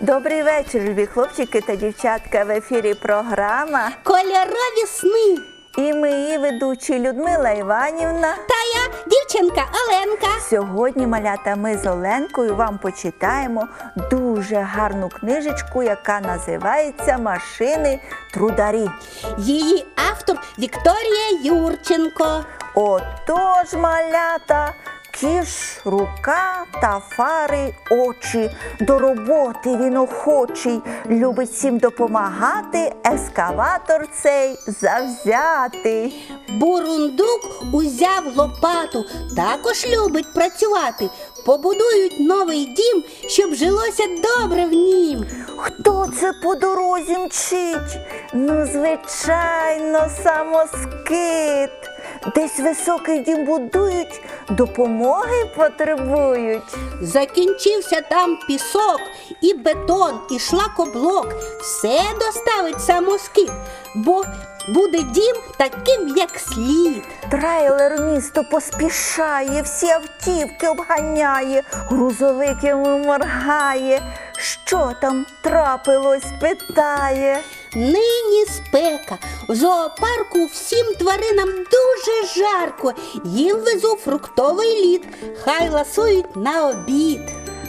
Добрий вечір, любі хлопчики та дівчатка. В ефірі програма. Кольорові сни. І ми її ведучі Людмила Іванівна. Та я дівчинка Оленка. Сьогодні, малята, ми з Оленкою вам почитаємо дуже гарну книжечку, яка називається Машини трударі. Її автор Вікторія Юрченко. Отож, малята, кіш, рука та фари очі. До роботи він охочий, любить всім допомагати, ескаватор цей завзятий. Бурундук узяв лопату, також любить працювати. Побудують новий дім, щоб жилося добре в нім. Хто це по дорозі мчить? Ну, звичайно, самоскит. Десь високий дім будують, допомоги потребують. Закінчився там пісок, і бетон, і шлакоблок. Все доставить самоскид, бо буде дім таким, як слід. Трейлер в місто поспішає, всі автівки обганяє, грузовик йому моргає. Що там трапилось, питає. Нині спека. В зоопарку всім тваринам дуже жарко. Їм везу фруктовий лід, хай ласують на обід.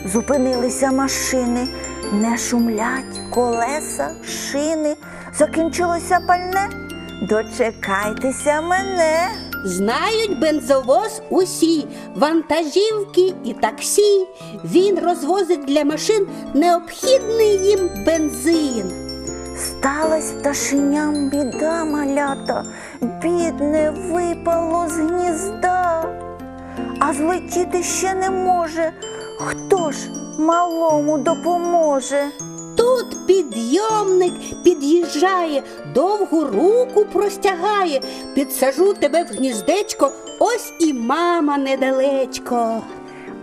Зупинилися машини, не шумлять колеса, шини. Закінчилося пальне. Дочекайтеся мене. Знають бензовоз усі, вантажівки і таксі. Він розвозить для машин необхідний їм бензин. Сталась пташеням біда малята, бідне випало з гнізда, а злетіти ще не може. Хто ж малому допоможе? Тут підйомник під'їжджає, довгу руку простягає. Підсажу тебе в гніздечко, ось і мама недалечко.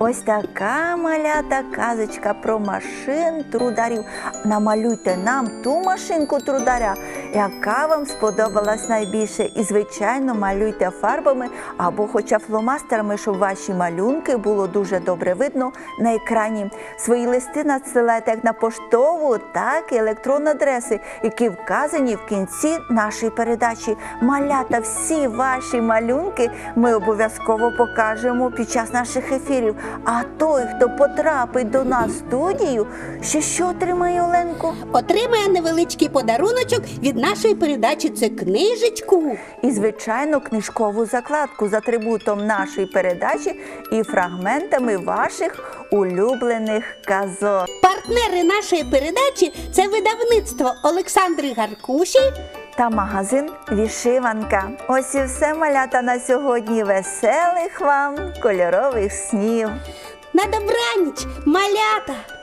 Ось така малята казочка про машин трударів. Намалюйте нам ту машинку трударя, яка вам сподобалась найбільше. І, звичайно, малюйте фарбами або хоча фломастерами, щоб ваші малюнки було дуже добре видно на екрані. Свої листи надсилайте як на поштову, так і електронні адреси, які вказані в кінці нашої передачі. Малята, всі ваші малюнки ми обов'язково покажемо під час наших ефірів. А той, хто потрапить до нас в студію, ще що отримає Оленко? Отримає невеличкий подаруночок від нашої передачі. Це книжечку. І, звичайно, книжкову закладку з атрибутом нашої передачі і фрагментами ваших улюблених казок. Партнери нашої передачі це видавництво Олександри Гаркуші. Та магазин Вішиванка. Ось і все малята на сьогодні. Веселих вам кольорових снів. На добраніч, малята!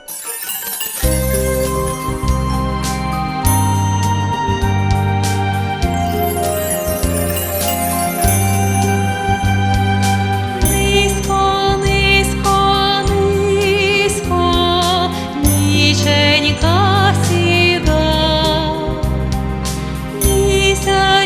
sun.